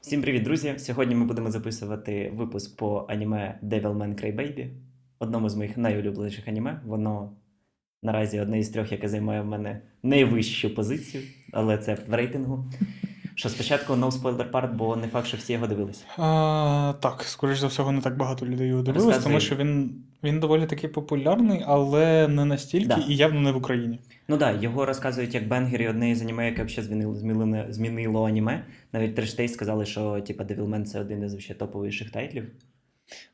Всім привіт, друзі! Сьогодні ми будемо записувати випуск по аніме Devilman Crybaby, одному з моїх найулюбленіших аніме. Воно наразі одне із трьох, яке займає в мене найвищу позицію, але це в рейтингу. Що спочатку no spoiler part, бо не факт, що всі його дивились. А, так, скоріш за всього, не так багато людей його дивилися, Розказуй. тому що він, він доволі таки популярний, але не настільки Да. і явно не в Україні. Ну так, да, його розказують як бенгер і одне із аніме, яке взагалі змінило, змінило, змінило аніме. Навіть Трештей сказали, що типа Девілмен це один із топовіших тайтлів.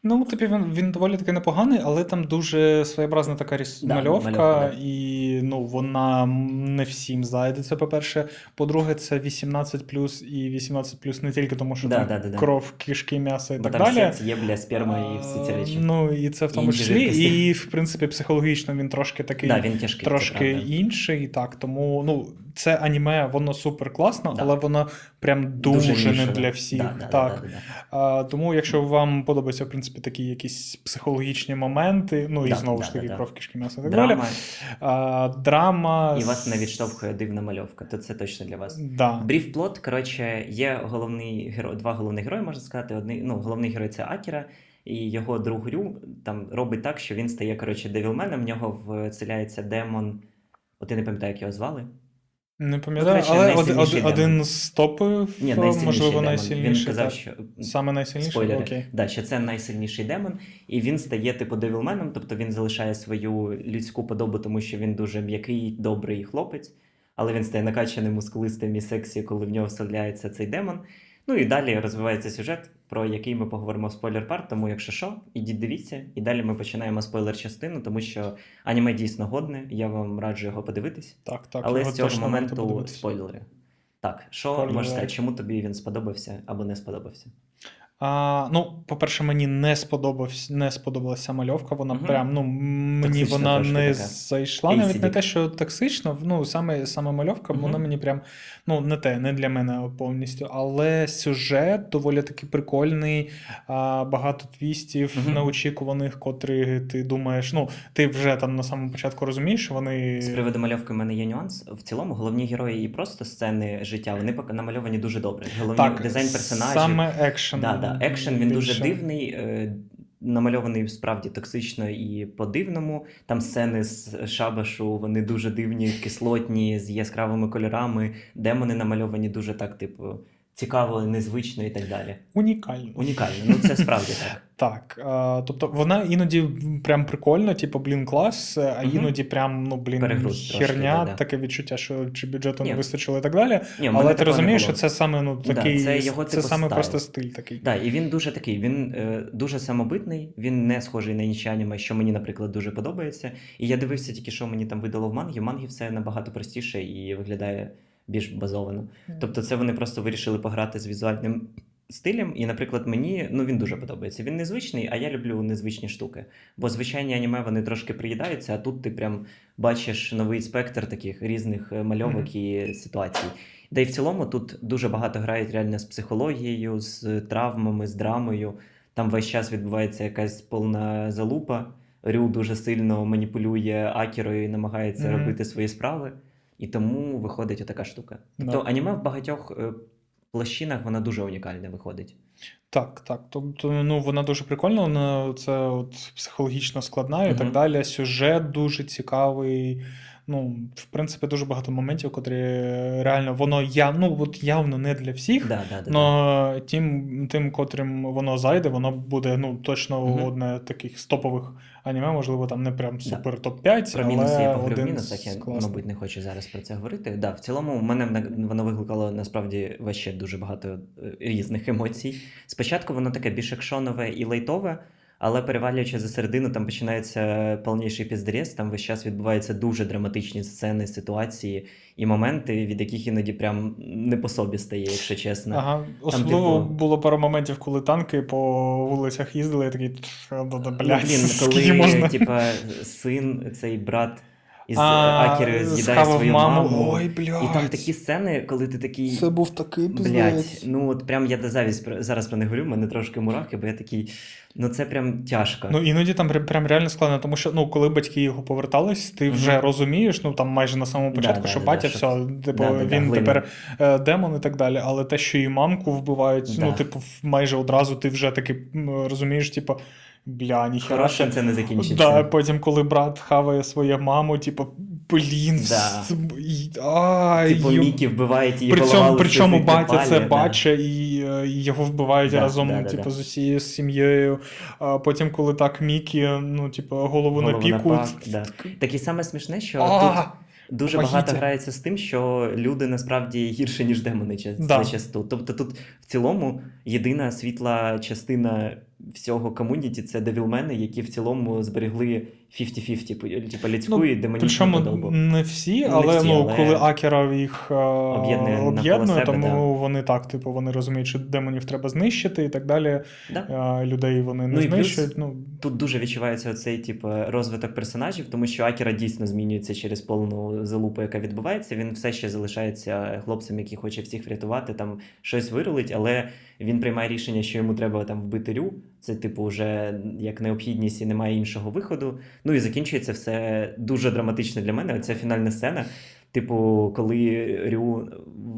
Ну, типу, він, він доволі таки непоганий, але там дуже своєобразна така ріс... Да, мальовка, мальовка, да. і ну, вона не всім зайде. Це по-перше. По-друге, це 18 і 18 не тільки тому, що Да, там да, да, кров, кишки, м'ясо і Бо так там далі. є, бля, сперма і всі ці речі. Ну, і це в тому Інші числі. І, в принципі, психологічно він трошки такий. да, він тяжкий. трошки інший, так. Тому ну, це аніме, воно супер класно, Да. але воно прям дуже, не для всіх. Да, да, так. Да, да, да. А, тому, якщо вам подобаються, в принципі, такі якісь психологічні моменти, ну і Да, знову да, ж таки да, да. кров, кишки, м'ясо і так далі. Драма, А, драма. і вас не відштовхує дивна мальовка, то це точно для вас. Да. Бріф плот, коротше, є головний герой, два головних герої, можна сказати. Одний, ну, головний герой це Акіра, і його друг Рю там робить так, що він стає, коротше, девілменом, в нього вселяється демон. От я не пам'ятаю, як його звали. Не пам'ятаю, ну, але один, од, один, з топів, Ні, можливо, демон. найсильніший. Він казав, що Саме найсильніший, спойлери. окей. Да, що це найсильніший демон, і він стає типу девілменом, тобто він залишає свою людську подобу, тому що він дуже м'який, добрий хлопець, але він стає накачаним, мускулистим і сексі, коли в нього вставляється цей демон. Ну і далі розвивається сюжет, про який ми поговоримо в спойлер парт. Тому, якщо що, ідіть дивіться. І далі ми починаємо спойлер частину, тому що аніме дійсно годне. Я вам раджу його подивитись. Так, так. але з цього моменту спойлери. Так, що можеш сказати, чому тобі він сподобався або не сподобався? А, ну, по-перше, мені не сподобався, не сподобалася мальовка. Вона Мгм. прям, ну, мені Токсична вона не така. зайшла. Навіть не те, що токсично, ну, саме, саме мальовка, Мгм. вона мені прям, ну, не те, не для мене повністю. Але сюжет доволі таки прикольний, а, багато твістів Мгм. неочікуваних, котрі ти думаєш, ну, ти вже там на самому початку розумієш, що вони. З приводу мальовки в мене є нюанс. В цілому головні герої і просто сцени життя вони поки намальовані дуже добре. Головні Так, дизайн персонажів. Саме екшен. Да, да. Екшен він дуже дивний, е, намальований справді токсично і по-дивному. Там сцени з шабашу, вони дуже дивні, кислотні, з яскравими кольорами. Демони намальовані дуже так, типу, цікаво, незвично і так далі. Унікально. Унікально. Ну це справді так. Так, а, тобто вона іноді прям прикольно, типу, блін, клас, а Мгм. іноді прям, ну, блін, Перегруз херня, да-да. таке відчуття, що чи бюджету не вистачило і так далі. Ні, Але ти розумієш, що це саме ну, Да, такий, це його, це типу, саме стайл. просто стиль такий. Да, і він дуже такий, він е, дуже самобитний, він не схожий на інші аніме, що мені, наприклад, дуже подобається. І я дивився тільки, що мені там видало в мангі. В мангі все набагато простіше і виглядає більш базовано. Тобто, це вони просто вирішили пограти з візуальним стилем. І, наприклад, мені ну він дуже подобається. Він незвичний, а я люблю незвичні штуки. Бо звичайні аніме вони трошки приїдаються, а тут ти прям бачиш новий спектр таких різних е, мальовок Мгм. і ситуацій. Да і в цілому тут дуже багато грають реально з психологією, з травмами, з драмою. Там весь час відбувається якась повна залупа. Рю дуже сильно маніпулює Акірою і намагається Мгм. робити свої справи. І тому виходить отака штука. Тобто Да. аніме в багатьох е, площинах вона дуже унікальне виходить. Так, так. Тобто, ну, вона дуже прикольна, вона це от психологічно складна і Мгм. так далі. Сюжет дуже цікавий. Ну, в принципі, дуже багато моментів, котрі реально воно я, ну, от явно не для всіх. Да, да, да, да. Тим, тим, котрим воно зайде, воно буде ну, точно Мгм. одне з таких з топових аніме, можливо, там не прям супер топ-5, Про але мінуси я поговорю в мінусах, я, класний. мабуть, не хочу зараз про це говорити. Да, в цілому, в мене воно викликало насправді ваще дуже багато е, різних емоцій. Спочатку воно таке більш екшонове і лейтове, але перевалюючи за середину, там починається повніший піздрець, там весь час відбуваються дуже драматичні сцени, ситуації і моменти, від яких іноді прям не по собі стає, якщо чесно. Ага, особливо типу- було пару моментів, коли танки по вулицях їздили, я такий, «Тш, да, да, Ну, блін, коли можна? типа, син, цей брат із А, Акіри з'їдає свою маму. маму. Ой, блядь. І там такі сцени, коли ти такий. Це був такий Блять, піздець. ну от прям я до завість зараз про не говорю, в мене трошки мурахи, бо я такий, ну це прям тяжко. Ну іноді там прям- реально складно, тому що ну, коли батьки його повертались, ти вже розумієш, ну там майже на самому початку, да, що да, батя, що- все, типу, Да, да, да, він глина. тепер е, демон і так далі. Але те, що і мамку вбивають, ну, типу, майже одразу ти вже таки розумієш, типу, бля, ніхера. Хорошим це не закінчиться. Да, потім, коли брат хаває свою маму, типу, блін, Да. с- ай, Типу ю- Мікі вбивають її При голова цьому, летить причому батя це да. бачить і, е, і його вбивають Да, разом, да, да, типу, да. з усією сім'єю. А потім, коли так Мікі, ну, типу, голову, на Голову на піку. пак, да. Таке саме смішне, що А, тут дуже помогите. багато грається з тим, що люди насправді гірше, ніж демони Да. зачасту. Тобто тут в цілому єдина світла частина всього комуніті це девілмени, які в цілому зберегли 50-50, типу, типу людську Ну, і демонічну Причому подобу. не всі, Ну, не але всі, ну, але коли Акера їх е, об'єднує тому да. вони так, типу, вони розуміють, що демонів треба знищити і так далі. Да? Е, Людей вони не Ну і плюс- знищують. Ну, Тут дуже відчувається цей типу розвиток персонажів, тому що Акіра дійсно змінюється через повну залупу, яка відбувається. Він все ще залишається хлопцем, який хоче всіх врятувати, там щось вирулить, але він приймає рішення, що йому треба там вбити Рю. Це, типу, вже як необхідність і немає іншого виходу. Ну і закінчується все дуже драматично для мене. Оця фінальна сцена. Типу, коли Рю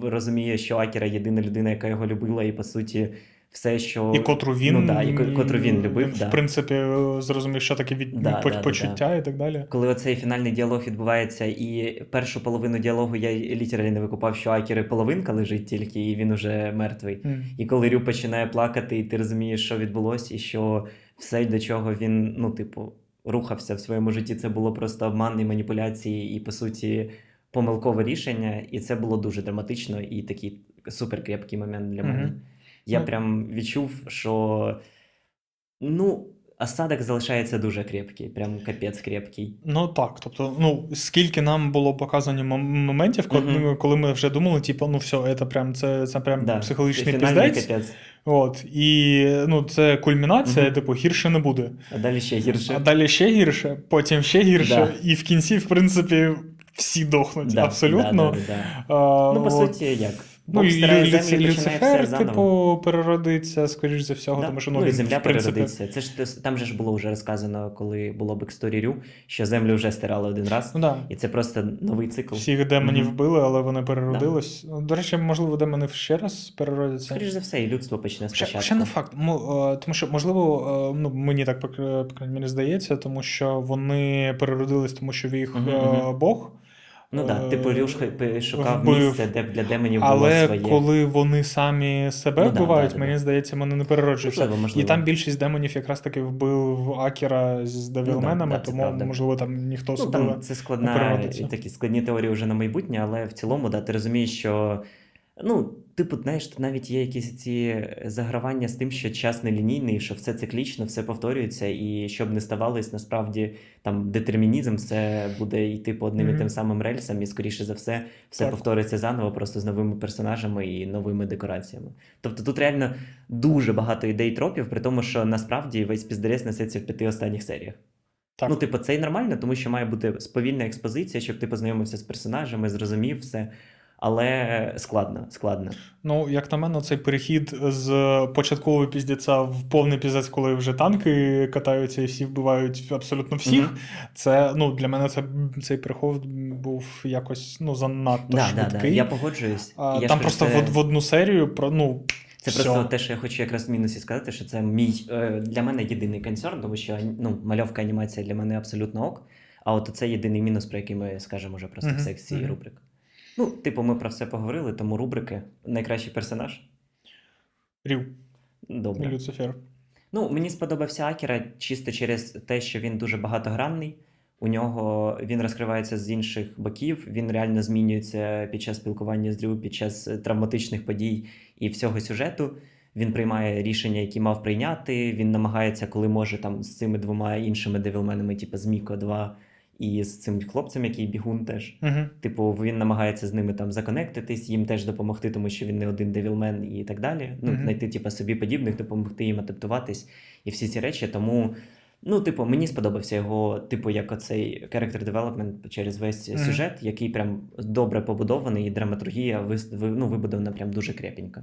розуміє, що Акіра єдина людина, яка його любила, і по суті, все, що і котру він, ну, да, і котру він любив, в да. принципі, е, зрозумів, що таке від Да, по- да, да, і так далі. коли оцей фінальний діалог відбувається, і першу половину діалогу я літералі не викупав, що Акіри половинка лежить тільки, і він уже мертвий. М. І коли Рю починає плакати, і ти розумієш, що відбулося, і що все, до чого він, ну, типу, рухався в своєму житті, це було просто обман і маніпуляції, і по суті помилкове рішення. І це було дуже драматично і такий супер крепкий момент для мене. Я прям відчув, що ну, осадок залишається дуже крепкий, прям капець крепкий. Ну так, тобто, ну скільки нам було показано моментів, коли, Мгм. коли ми вже думали, типу, ну все, це прям це, це прям Да, психологічний піздець. капець. От, і ну, це кульмінація, Мгм. типу, гірше не буде. А далі ще гірше. А далі ще гірше, потім ще гірше, Да. і в кінці, в принципі, всі дохнуть. Да, абсолютно. да, да, да. А, Ну, по от, суті, як? Ну, Бог стирає землю і починає Люцифер, все заново. типу, переродиться, скоріш за всього, Да. тому що ну, ну, і земля в принципі, переродиться. Це ж там же ж було вже розказано, коли було бексторі Рю, що землю вже стирали один раз, Ну, да. і це просто новий цикл. Всіх демонів Мгм. вбили, але вони переродились. До речі, можливо, демони ще раз переродяться. Скоріше за все, і людство почне спочатку. ще не факт. Е, Тому що, можливо, е, ну, мені так, по кра- крайній мірі, здається, тому що вони переродились, тому що їх мгм. Бог. Ну так, да, типу Рю шукав вбив. місце, де для демонів було Але своє. коли вони самі себе Ну вбивають, да, да, мені да. здається, вони не перероджуються. Можливо, можливо. І там більшість демонів якраз таки вбив Акера з девілменами, Ну да, тому, правда. можливо, там ніхто Ну, особливо. там це не складна, переродиться. такі складні теорії вже на майбутнє, але в цілому, да, ти розумієш, що. Ну, типу, знаєш, навіть є якісь ці загравання з тим, що час нелінійний, що все циклічно, все повторюється, і щоб не ставалось, насправді там детермінізм, це буде йти по одним і тим самим рельсам, і скоріше за все, все Так. повториться заново, просто з новими персонажами і новими декораціями. Тобто тут реально дуже багато ідей тропів, при тому, що насправді весь піздерець несеться в п'яти останніх серіях. Так. Ну, типу, це й нормально, тому що має бути сповільна експозиція, щоб ти познайомився з персонажами, зрозумів все. Але складно, складно. Ну, як на мене, цей перехід з початкового піздеця в повний піздець, коли вже танки катаються і всі вбивають абсолютно всіх. Мгм. Це ну для мене це цей переход був якось ну занадто Да, да, швидкий. да. Я погоджуюсь. А, Я там просто це, в, в одну серію про ну це все. просто те, що я хочу якраз в мінусі сказати, що це мій е, для мене єдиний концерн, тому що ну, мальовка анімація для мене абсолютно ок. А от це єдиний мінус, про який ми скажемо вже просто в Мгм, секції мгм. рубрик. Ну, типу, ми про все поговорили, тому рубрики. Найкращий персонаж. Рів Добре. Люцифер. Ну, мені сподобався Акіра чисто через те, що він дуже багатогранний. У нього він розкривається з інших боків, він реально змінюється під час спілкування з Дрю, під час е, травматичних подій і всього сюжету. Він приймає рішення, які мав прийняти. Він намагається, коли може, там з цими двома іншими девілменами, типу з Міко 2 і з цим хлопцем, який бігун теж. Угу. Типу, він намагається з ними там законектитись, їм теж допомогти, тому що він не один девілмен і так далі. Ну, Мгм. знайти, типу, собі подібних, допомогти їм адаптуватись і всі ці речі. Тому Ну, типу, мені сподобався його, типу, як оцей character development через весь Мгм. сюжет, який прям добре побудований, і драматургія ну, вибудована прям дуже крепенько.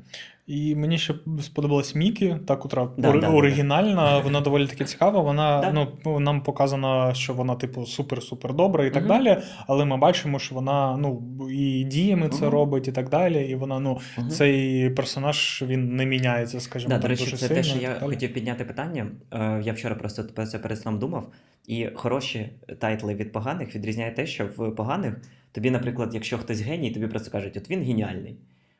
І мені ще сподобалась Мікі, та котра Да, ори- да, да, оригінальна, вона доволі таки цікава. Вона Да. ну нам показано, що вона, типу, супер-супер добра і так Мгм. далі. Але ми бачимо, що вона ну і діями це Мгм. робить, і так далі. І вона, ну, цей персонаж він не міняється, скажімо Да, так, до речі, дуже це сильно. те, що я хотів підняти питання. Е, Я вчора просто це перед сном думав. І хороші тайтли від поганих відрізняє те, що в поганих тобі, наприклад, якщо хтось геній, тобі просто кажуть, от він геніальний.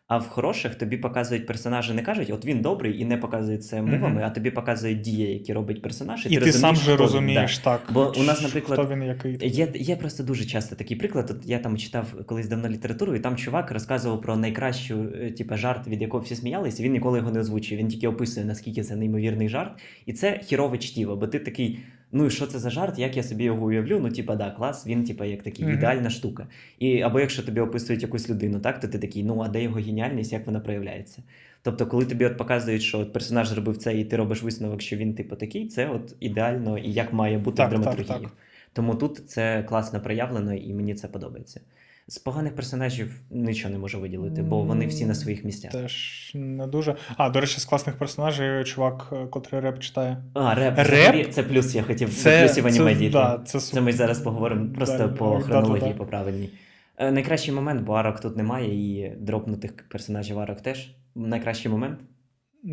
А в хороших тобі показують персонажі, не кажуть, от він добрий, і не показують це мовами, Мгм. а тобі показують дії, які робить персонаж, і, І ти сам розумієш, же хто він, розумієш, так. Бо у нас, наприклад, хто він який. Є, є просто дуже часто такий приклад. От я там читав колись давно літературу, і там чувак розказував про найкращу, типу, жарт, від якого всі сміялися, і він ніколи його не озвучує. Він тільки описує, наскільки це неймовірний жарт. І це хірове чтіво, бо ти такий. Ну і що це за жарт? Як я собі його уявлю? Ну, типа, да, клас, він, типа, як такий Мгм. ідеальна штука. І або якщо тобі описують якусь людину, так, то ти такий, ну а де його геніальність, як вона проявляється? Тобто, коли тобі от показують, що от персонаж зробив це, і ти робиш висновок, що він, типу, такий, це от ідеально і як має бути Так, в так, так. Тому тут це класно проявлено, і мені це подобається. З поганих персонажів нічого не можу виділити, бо вони всі на своїх місцях. Теж не дуже. А, до речі, з класних персонажів чувак, е, котрий реп читає. А, реп, Реп? це плюс, я хотів Це- плюсів це- аніме да, це це ми зараз поговоримо просто Да, по хронології, да-да-да. по правильній. Е, Найкращий момент, бо арок тут немає, і дропнутих персонажів арок теж. Найкращий момент.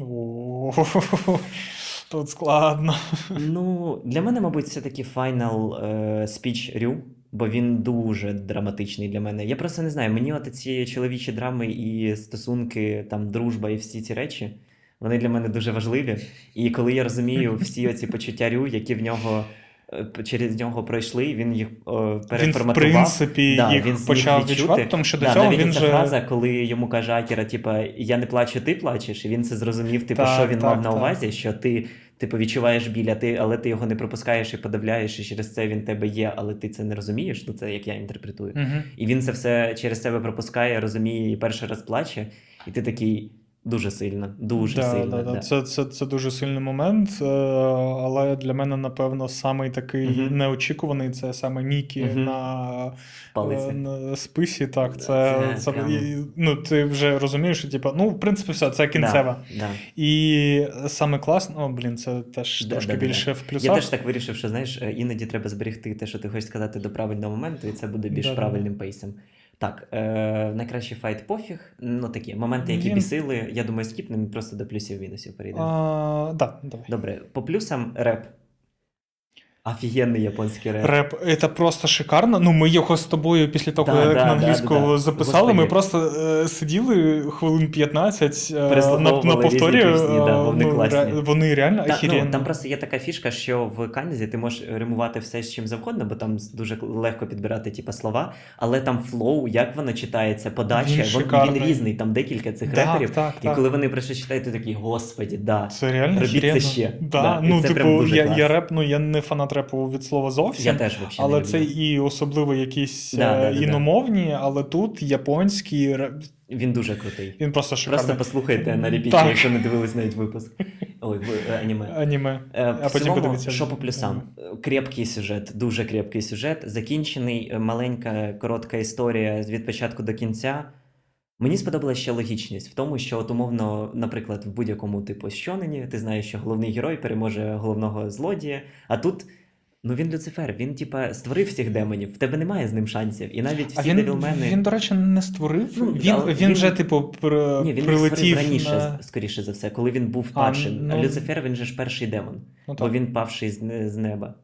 Тут складно. Ну, для мене, мабуть, все-таки файнал спіч Рю, бо він дуже драматичний для мене. Я просто не знаю, мені от ці чоловічі драми і стосунки, там, дружба і всі ці речі, вони для мене дуже важливі. І коли я розумію всі оці почуття Рю, які в нього е, через нього пройшли, він їх е, Він, в принципі, Да, їх він почав відчути. відчувати, тому що до Да, цього навіть він ця же. фраза, коли йому каже Акіра, типа, я не плачу, ти плачеш, і він це зрозумів, типу, Так, що він так, мав на так. увазі, що ти, типу, відчуваєш біля ти, але ти його не пропускаєш і подавляєш, і через це він тебе є, але ти це не розумієш. Ну, це як я інтерпретую. Мгм. І він це все через себе пропускає, розуміє і перший раз плаче, і ти такий дуже сильно, дуже Да, сильно. да, да. да. Це, це, це дуже сильний момент, е, але для мене, напевно, самий такий Мгм. неочікуваний це саме Мікі Мгм. на, Палиці. е, на списі. Так, Да, це, це це, прям- і, ну, ти вже розумієш, що типу, ну, в принципі, все, це кінцева. Да, да. І саме класно, о, блін, це теж Да, трошки да, да, більше в Я теж так вирішив, що знаєш, е, іноді треба зберегти те, що ти хочеш сказати до правильного моменту, і це буде більш Да-да. правильним пейсом. Так, е, найкращий файт пофіг. Ну такі моменти, які Він- бісили, я думаю, скіпнемо просто до плюсів-мінусів перейдемо. А, да, давай. Добре, по плюсам реп. Офігенний японський реп. Реп, це просто шикарно. Ну, ми його з тобою після того, Да, як да, на англійську да, да. записали, ми просто е, сиділи хвилин 15 е, на, на повторі. різні пісні, да, вони ну, класні. ре- вони реально Та, ну, там просто є така фішка, що в Канзі ти можеш римувати все з чим завгодно, бо там дуже легко підбирати типу, слова, але там флоу, як воно читається, подача, Він він, він різний, там декілька цих Так, реперів. так, І так. коли вони про що читають, ти такий, господі, да. Це реально Робіть це ще. Да, Да, ну, це типу, я, я реп, ну я не фанат репу від слова зовсім. Я теж взагалі Але не це і особливо якісь Да, е, да, да, да. іномовні, але тут японський реп, Він дуже крутий. він просто шикарний. Просто послухайте на репіті, якщо не дивились навіть випуск. Ой, е, аніме. аніме. Е, А потім подивіться. що по плюсам? Крепкий сюжет, дуже крепкий сюжет. Закінчений, е, маленька, коротка історія від початку до кінця. Мені сподобалася ще логічність в тому, що, от, умовно, наприклад, в будь-якому типу щонені ти знаєш, що головний герой переможе головного злодія, а тут. Ну він Люцифер, він типа створив всіх демонів, в тебе немає з ним шансів. І навіть всі він, девілмени. він, до речі, не створив. Ну, він, він, він- вже, типу, при, Ні, він прилетів їх раніше, на... скоріше за все, коли він був А, падшим. А, ну- Люцифер він же ж перший демон, Ну, бо він павший з, з неба.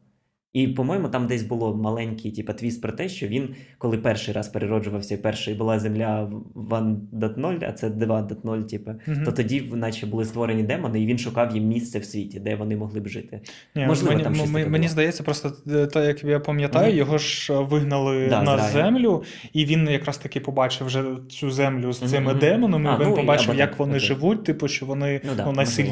І, по-моєму, там десь було маленький типу, твіст про те, що він, коли перший раз перероджувався, перший була земля 1.0, а це 2.0, типу, Мгм. то тоді, наче, були створені демони, і він шукав їм місце в світі, де вони могли б жити. Ні, Можливо, мені, там щось мені було. здається, просто е, так, як я пам'ятаю, Мгм. його ж е, вигнали Да, на з раю. землю, і він якраз таки побачив вже цю землю з цими мгм. демонами. А, він ну, побачив, як вони окей. живуть, типу, що вони Ну да, ну, можливо,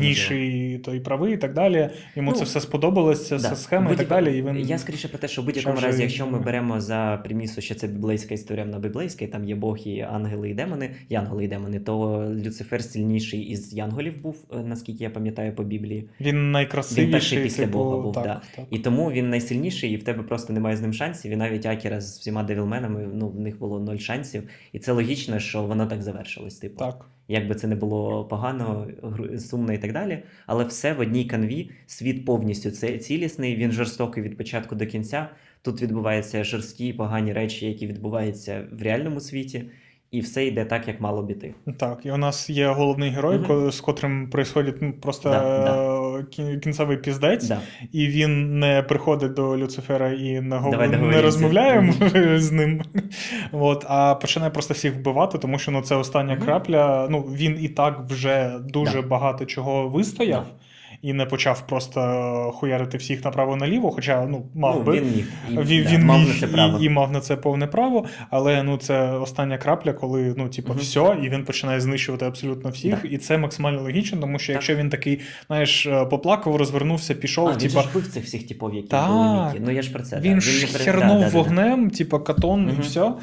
найсильніший і той правий, і так далі. Йому Ну, це все сподобалось, ця Да. схема і так далі. І він... Я скоріше про те, що в будь-якому разі, якщо ми беремо за примісу, що це біблейська історія на біблейській, там є Бог і ангели і демони, янголи і демони, то Люцифер сильніший із янголів був, е, наскільки я пам'ятаю по Біблії. Він найкрасивіший. Він перший після типу, Бога був, так, да. так. І тому він найсильніший, і в тебе просто немає з ним шансів. І навіть Акіра з всіма девілменами, ну в них було ноль шансів. І це логічно, що воно так завершилось. Типу, так. Як би це не було погано, сумно і так далі. Але все в одній канві, світ повністю це цілісний, він жорстокий від початку до кінця. Тут відбуваються жорсткі погані речі, які відбуваються в реальному світі, і все йде так, як мало б іти. Так, і у нас є головний герой, Мгм. ко- з котрим происходить ну, просто Да, е, кінцевий піздець, Да. і він не приходить до Люцифера і не, гов... Давай не розмовляє з ним. От, а починає просто всіх вбивати, тому що ну, це остання крапля. Ну, він і так вже дуже Да. багато чого вистояв. І не почав просто хуярити всіх направо-наліво, хоча ну, мав ну, би. він міг. І, Він, да, він мав міг на це право. і, і мав на це повне право, але ну це остання крапля, коли ну, типу, Мгм. все, і він починає знищувати абсолютно всіх. Да. І це максимально логічно, тому що Так. якщо він такий, знаєш, е, поплакав, розвернувся, пішов, а, він типу, же ж вбив цих всіх типов, які Так. були Мікі. Ну я ж про це. він ж хернув да, да, да, да. вогнем, типу, катон і все. Е,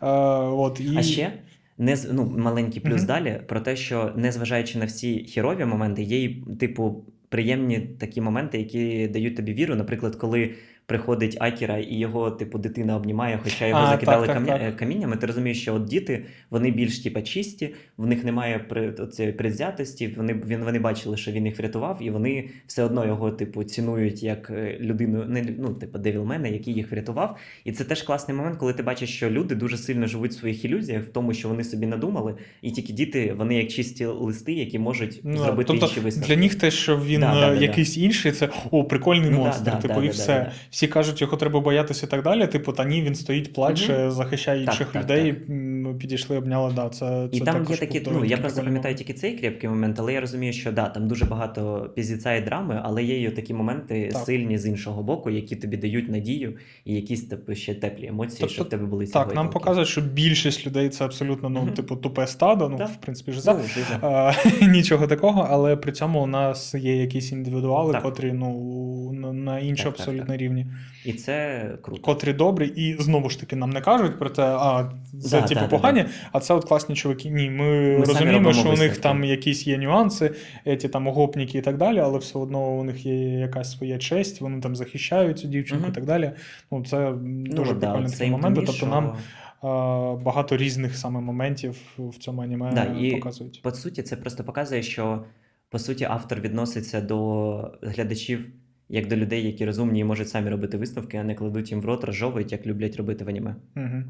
от, і... А ще не ну, маленький плюс Мгм. далі про те, що незважаючи на всі хірові моменти, є типу приємні такі моменти, які дають тобі віру. Наприклад, коли приходить Акіра і його, типу, дитина обнімає, хоча його А, закидали так, так, камня- так. е, каміннями. Ти розумієш, що от діти вони більш типа чисті, в них немає при оцієї предвзятості. Вони він вони бачили, що він їх врятував, і вони все одно його, типу, цінують як е, людину, не ну, типу, девілмена, який їх врятував. І це теж класний момент, коли ти бачиш, що люди дуже сильно живуть в своїх ілюзіях, в тому, що вони собі надумали, і тільки діти, вони як чисті листи, які можуть Ну, зробити тобто інші висновки. для них те, що він Да, да, е, да, якийсь інший, це о, прикольний Ну, монстр. да, типу, да, і да, все. да, да. Всі кажуть, його треба боятися і так далі. Типу, та ні, він стоїть, плаче, захищає Так, інших так, людей. м, Підійшли, обняли. Да, це, І це там також є такі, ну я просто пам'ятаю тільки цей крепкий момент, але я розумію, що да, там дуже багато піздіця і драми, але є й такі моменти Так. сильні з іншого боку, які тобі дають надію і якісь типу, ще теплі емоції, Тобто, щоб в тебе були ці Так, нам показують, що більшість людей це абсолютно ну, Мгм. типу, тупе стадо. Ну, в принципі, ж за. Ну, нічого такого, але при цьому у нас є якісь індивідуали, Так. котрі ну, на, іншому Так, так, абсолютно так. рівні, І це круто. котрі добрі, і знову ж таки нам не кажуть про те, а це Да, типу да, да, погані, а це от класні чуваки. Ні, ми, Ми розуміємо, що у них там якісь є нюанси, ті там гопніки і так далі, але все одно у них є якась своя честь, вони там захищають цю дівчинку Мгм. і так далі. Ну, це дуже от да, прикольні от такі цей Тобто нам що- а, багато різних саме моментів в цьому аніме Да, і показують. По суті, це просто показує, що по суті автор відноситься до глядачів як до людей, які розумні і можуть самі робити висновки, а не кладуть їм в рот, розжовують, як люблять робити в аніме. Угу.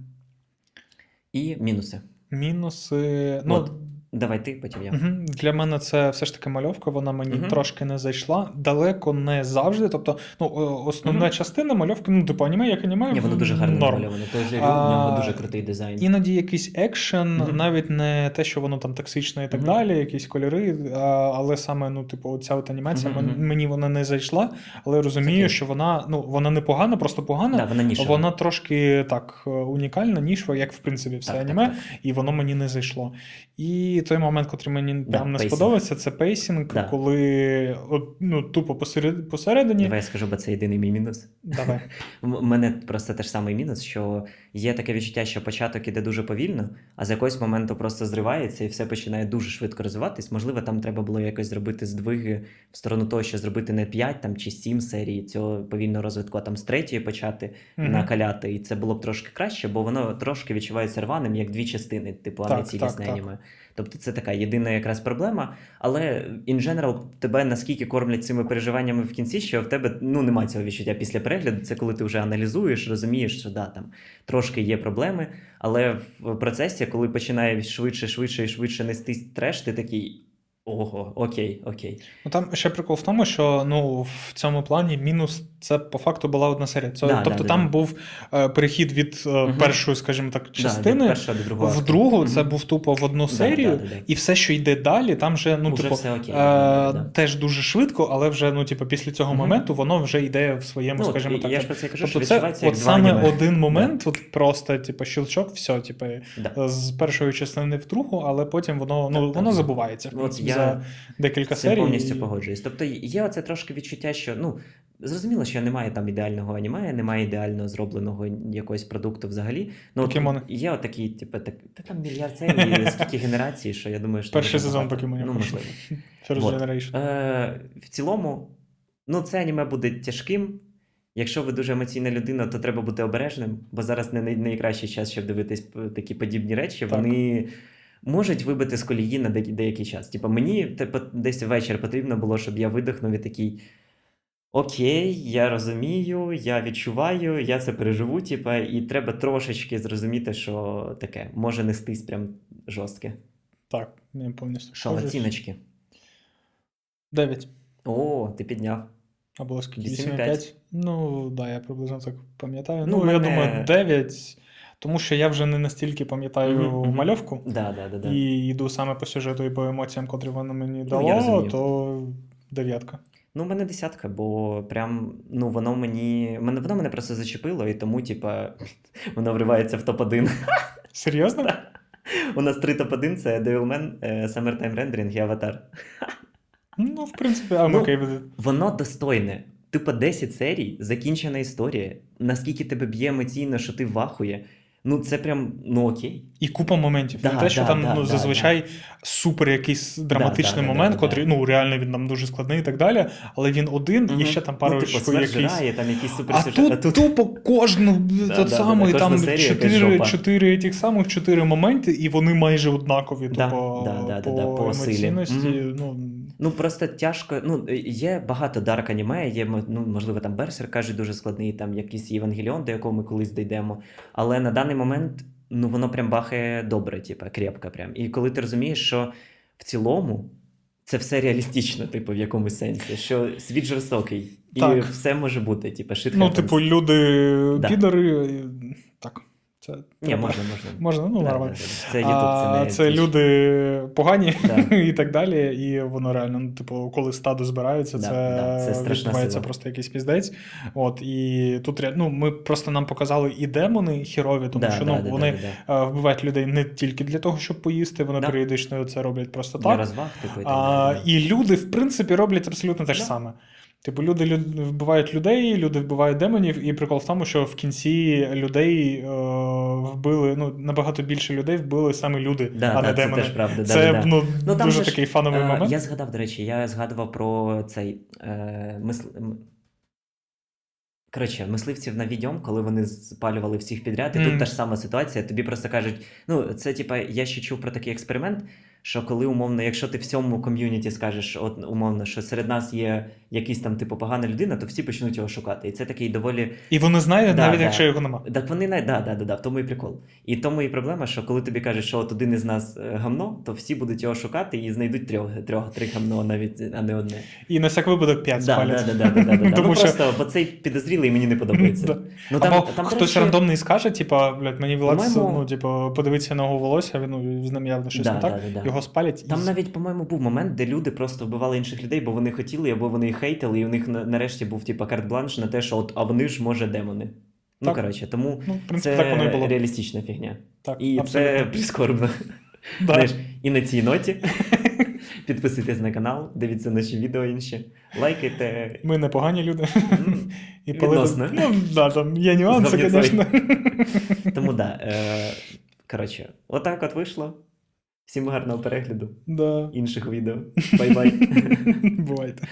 І мінуси. Мінуси. Ну, От. Давай ти, потім я. Для мене це все ж таки мальовка, вона мені Мгм. трошки не зайшла. Далеко не завжди. Тобто, ну, о- основна Мгм. частина мальовки, ну, типу, аніме, як аніме, Ні, воно дуже гарно намальоване. Той же в нього дуже крутий дизайн. Іноді якийсь екшен, Мгм. навіть не те, що воно там токсичне і так Мгм. далі, якісь кольори, а, але саме, ну, типу, ця от анімація мен- мені вона не зайшла, але розумію, окей. що вона, ну, вона не погана, просто погана. Да, вона нішева. Вона трошки так е, унікальна, нішова, як в принципі все Так, так, аніме, так. і воно мені не зайшло. І той момент, котрий мені Да, прям не пейсинг. сподобався, це пейсинг, Да. коли от, ну, тупо посеред, посередині. Давай я скажу, бо це єдиний мій мінус. Давай. У мене просто теж самий мінус, що є таке відчуття, що початок іде дуже повільно, а з якогось моменту просто зривається і все починає дуже швидко розвиватись. Можливо, там треба було якось зробити здвиги в сторону того, що зробити не 5 там, чи 7 серій цього повільного розвитку, а там з третьої почати Мгм. накаляти. І це було б трошки краще, бо воно трошки відчувається рваним, як дві частини, типу, а не цілісне аніме. Тобто це така єдина якраз проблема. Але in general, тебе наскільки кормлять цими переживаннями в кінці, що в тебе ну немає цього відчуття після перегляду. Це коли ти вже аналізуєш, розумієш, що да, там трошки є проблеми. Але в процесі, коли починає швидше, швидше і швидше нестись треш, ти такий. Ого, окей, окей. Ну там ще прикол в тому, що ну в цьому плані мінус це по факту була одна серія. Це, Да, тобто да, там да. був е, перехід від е, Мгм. першої, скажімо так, частини від першого до в другу. Мгм. Це був тупо в одну серію, да, да, да. і все, що йде далі, там вже ну Уже типу все окей, е, да, да, да. теж дуже швидко, але вже ну типу після цього Мгм. моменту воно вже йде в своєму, Ну, скажімо так. я ж про це кажу, що Тобто це от саме аніме. один момент, от просто, типу, щелчок, все, типу, Да. з першої частини в другу, але потім воно ну Так, воно так. забувається. От за за декілька серій. повністю і- погоджуюсь. Тобто є оце трошки відчуття, що ну зрозуміло, що немає там ідеального аніме, немає ідеально зробленого якогось продукту взагалі. Ну, Покемони. є отакі, типу, так, та там мільярд серій, скільки генерацій, що я думаю, що Перший сезон покемонів. Ну, можливо. First Вот. Generation. Е, в цілому, ну, це аніме буде тяжким. Якщо ви дуже емоційна людина, то треба бути обережним, бо зараз не найкращий час, щоб дивитись такі подібні речі. Так. Вони можуть вибити з колії на деякий, деякий час. Типа мені типу, десь ввечері потрібно було, щоб я видихнув і такий. Окей, я розумію, я відчуваю, я це переживу, типа, і треба трошечки зрозуміти, що таке може нестись прям жорстке. Так, я повністю. Схожий. 9. О, ти підняв. Або скільки? 8,5. 8,5? Ну, так, да, я приблизно так пам'ятаю. Ну, Ну, я мене- думаю, 9, тому що я вже не настільки пам'ятаю мгм. мальовку. Да, да, да, да. І йду саме по сюжету і по емоціям, котрі воно мені Ну, дало, розумію. то дев'ятка. Ну, у мене десятка, бо прям ну воно мені мене воно мене просто зачепило, і тому, типа, воно вривається в топ-1. Серйозно? У нас три топ-1 це Devilman, е, Summertime Rendering і Аватар. Ну, в принципі, I'm Ну, okay. Воно достойне. Типа 10 серій, закінчена історія. Наскільки тебе б'є емоційно, що ти вахує. Ну, це прям ну окей. І купа моментів. Да, не те, що да, там да, ну, да, зазвичай супер якийсь драматичний да, да, момент, да, да, котрий, да. ну, реально він там дуже складний і так далі, але він один, і ще там пару ну, типу, якийсь. там якийсь А суперсюжет. тут, тупо кожну Да, тот да, самий да, там серія якась чотири, чотири тих самих чотири моменти, і вони майже однакові. Да, тупо, да, да, да, по да, по емоційності. Мгм. Ну, Ну просто тяжко. Ну є багато дарк аніме, є ну, можливо, там Берсер кажуть дуже складний, там якийсь Євангеліон, до якого ми колись дійдемо. Але на даний момент ну воно прям бахає добре, типа крепко прям. І коли ти розумієш, що в цілому це все реалістично, типу, в якомусь сенсі, що світ жорстокий, і Так. все може бути, типа shit ну типу, люди Да. підори. Це Ні, можна, можна. Можна, ну Да, нормально. Це а, це не це люди погані Да. і так далі. І воно реально, ну, типу, коли стадо збирається, Да, це, да, це відбувається просто якийсь піздець. От, і тут ну, ми просто нам показали і демони хірові, тому Да, що да, ну, да, вони да, е, вбивають людей не тільки для того, щоб поїсти, вони Да. періодично це роблять просто Для так. розваг, типу, і так А, да. і люди, в принципі, роблять абсолютно те ж Да. саме. Типу, люди, люд- вбивають людей, люди вбивають демонів, і прикол в тому, що в кінці людей е, вбили, ну, набагато більше людей вбили саме люди, Да, а да, не це демони. теж правда. Це да, ну, Ну, там дуже ж, такий фановий Е, момент. Я згадав, до речі, я згадував про цей е, мисл... Коротше, мисливців на відьом, коли вони спалювали всіх підряд, і Мгм. тут та ж сама ситуація. Тобі просто кажуть, ну це типа, я ще чув про такий експеримент. Що коли умовно, якщо ти всьому ком'юніті скажеш, от умовно, що серед нас є якийсь там типу погана людина, то всі почнуть його шукати. І це такий доволі І вони знають, Да, навіть да. якщо його нема. так вони да, да, да, да, в тому і прикол. І тому і проблема, що коли тобі кажуть, що от один із нас е, гамно, то всі будуть його шукати і знайдуть трьох, трьох три гамно, навіть а не одне. І на всяк випадок 5 Да, спалять. да, да, да, да, да, да. Тому ну, що- просто, бо цей підозрілий мені не подобається. Да. Ну, там, Або там, хтось речі, рандомний скаже, типа, блядь, мені Влад, ну, типу, подивитися на його волосся, він ну, з ним явно щось Да, не так. да, да, да. Його спалять. Там і... навіть, по-моєму, був момент, де люди просто вбивали інших людей, бо вони хотіли, або вони їх хейтили, і у них нарешті був типа карт-бланш на те, що от, а вони ж може демони. Ну, коротше, тому Ну, в принципі, це так воно і було. реалістична фігня. Так, І це прискорбно. Да. Знаєш, і на цій ноті підписуйтесь на канал, дивіться наші відео інші, лайкайте. Ми непогані люди. І Відносно. палити- Ну, да, там є нюанси, звісно. Тому да. Е, коротше, отак от вийшло. Всім гарного перегляду Да. інших відео. Бай-бай. Бувайте.